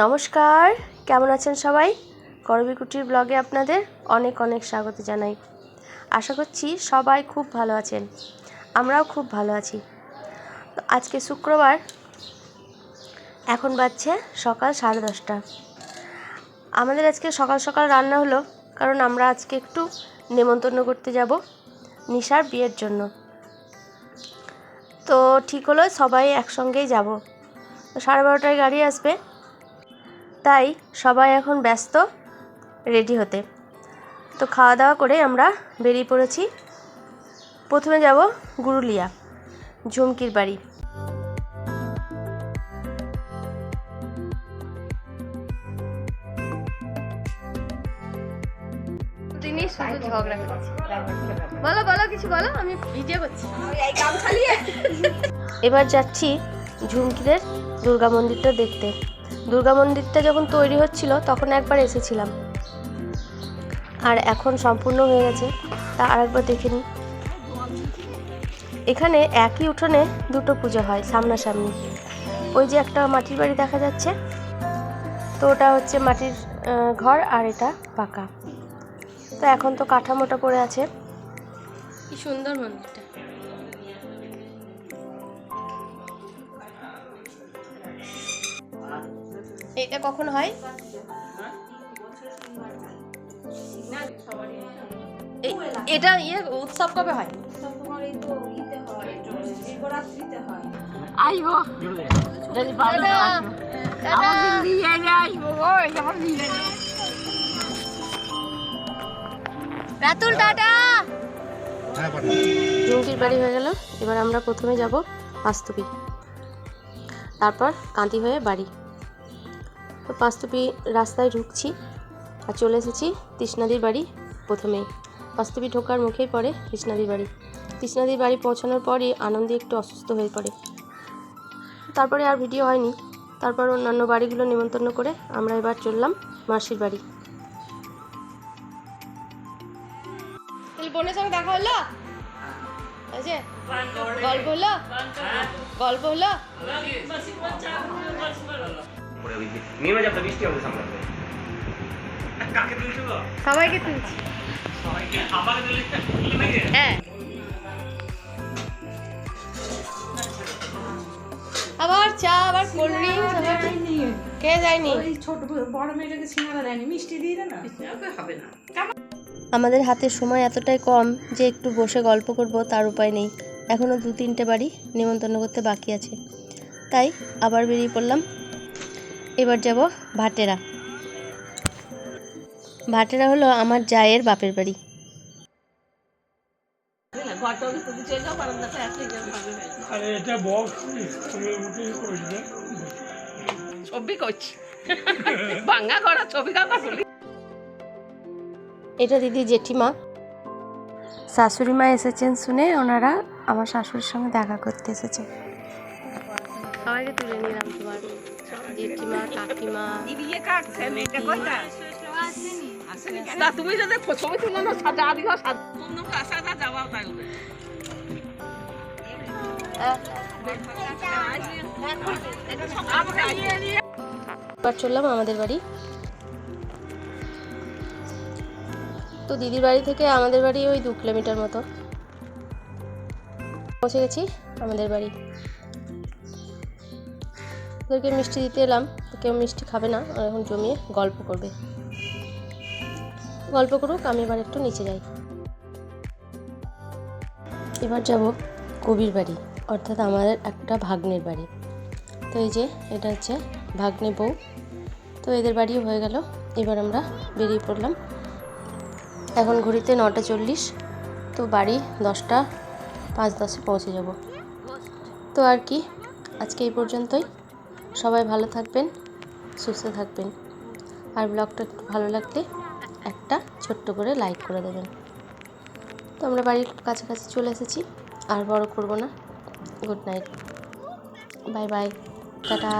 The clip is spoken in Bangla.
নমস্কার, কেমন আছেন সবাই? করবি কুটির ব্লগে আপনাদের অনেক অনেক স্বাগত জানাই। আশা করছি সবাই খুব ভালো আছেন, আমরাও খুব ভালো আছি। আজকে শুক্রবার, এখন বাজছে সকাল সাড়ে দশটা। আমাদের আজকে সকাল সকাল রান্না হলো, কারণ আমরা আজকে একটু নেমন্তন্ন করতে যাব নিশার বিয়ের জন্য। তো ঠিক হলো সবাই একসঙ্গেই যাব। সাড়ে বারোটায় গাড়ি আসবে তাই সবাই এখন ব্যস্ত রেডি হতে। তো খাওয়া দাওয়া করে আমরা বেরিয়ে পড়েছি। প্রথমে যাব গুরুলিয়া ঝুমকির বাড়ি। তিনি শুধু ঝগড়া বলো বলো কিছু বলো আমি ভিডিও করছি। এবার যাচ্ছি ঝুমকিদের দুর্গা মন্দিরটা দেখতে। দুর্গা মন্দিরটা যখন তৈরি হচ্ছিল, তখন একবার এসেছিলাম। আর এখন সম্পূর্ণ হয়ে গেছে। তা আরেকবার দেখে নিই। এখানে একই উঠোনে দুটো পুজো হয়, সামনাসামনি। ওই যে একটা মাটির বাড়ি দেখা যাচ্ছে। তো ওটা হচ্ছে মাটির ঘর আর এটা পাকা। তো এখন তো কাঠামোটা পড়ে আছে। কি সুন্দর মন্দিরটা। এটা কখন হয়? এটা ইয়ে উৎসব কবে হয়? আইবো যদি ভালো আমাদের নিয়ে এনে আইবো গো নিয়ে রাতুল টাটা। জুমকির বাড়ি হয়ে গেল। এবার আমরা প্রথমে যাব পাঁচতুপি তারপর কান্তি হয়ে বাড়ি। তো পাঁচতুপি রাস্তায় ঢুকছি আর চলে এসেছি তৃষ্ণাদির বাড়ি প্রথমেই পাঁচতুপি ঢোকার মুখেই পড়ে তৃষ্ণাদির বাড়ি। তৃষ্ণাদির বাড়ি পৌঁছানোর পরই আনন্দে একটু অসুস্থ হয়ে পড়ে। তারপরে আর ভিডিও হয়নি। তারপর অন্যান্য বাড়িগুলো নিমন্ত্রণ করে আমরা এবার চললাম মাসির বাড়ি। বোনের সঙ্গে দেখা হলো? আছে গল্প হলো? গল্প হলো? পরে ওই যে নেমে যাবে বৃষ্টি হবে সামনে কাকে তুলছিল সবাইকে তুলছি। আমাকে তুললি হ্যাঁ। আবার চা আবার কোল্ড ড্রিঙ্কস আবার কে যায়নি? ওই ছোট বড় মেয়েটাকে সিঙ্গারা দেয়নি। মিষ্টি দিয়ে না। হবে না। আমাদের হাতে সময় এতটাই কম যে একটু বসে গল্প করব তার উপায় নেই। এখনও দু তিনটে বাড়ি নিমন্ত্রণ করতে বাকি আছে। তাই আবার বেরিয়ে পড়লাম। এবার যাব ভাটেরা। ভাটেরা হলো আমার জায়ের বাপের বাড়ি। ছবি করছি। করা ছবি কাকা এটা দিদি জেঠিমা। শাশুড়ি মা এসেছেন শুনে ওনারা আমার শাশুড়ির সঙ্গে দেখা করতে এসেছে। সবাইকে তুলে নিলাম তোমার। জেঠিমা কাকিমা। তুমি যদি ছবি তুলে না যাওয়া তাই এবার চললাম আমাদের বাড়ি। তো দিদির বাড়ি থেকে আমাদের বাড়ি ওই দু কিলোমিটার মতো। পৌঁছে গেছি আমাদের বাড়ি। ওদেরকে মিষ্টি দিতে এলাম, কেউ মিষ্টি খাবে না এখন জমিয়ে গল্প করবে। গল্প করুক, আমি এবার একটু নিচে যাই। এবার যাব কবির বাড়ি, অর্থাৎ আমাদের একটা ভাগ্নের বাড়ি। তো এই যে, এটা হচ্ছে ভাগ্নে বউ। তো এদের বাড়িও হয়ে গেল, এবার আমরা বেরিয়ে পড়লাম। এখন ঘড়িতে নটা চল্লিশ, তো বাড়ি দশটা, পাঁচ দশে পৌঁছে যাব। তো আর কি, আজকে এই পর্যন্তই। সবাই ভালো থাকবেন, সুস্থ থাকবেন। আর ব্লগটা একটু ভালো লাগলে একটা ছোট্ট করে লাইক করে দেবেন। তো আমরা বাড়ির কাছাকাছি চলে এসেছি, আর বড় করব না। Good night. Bye bye. Tata.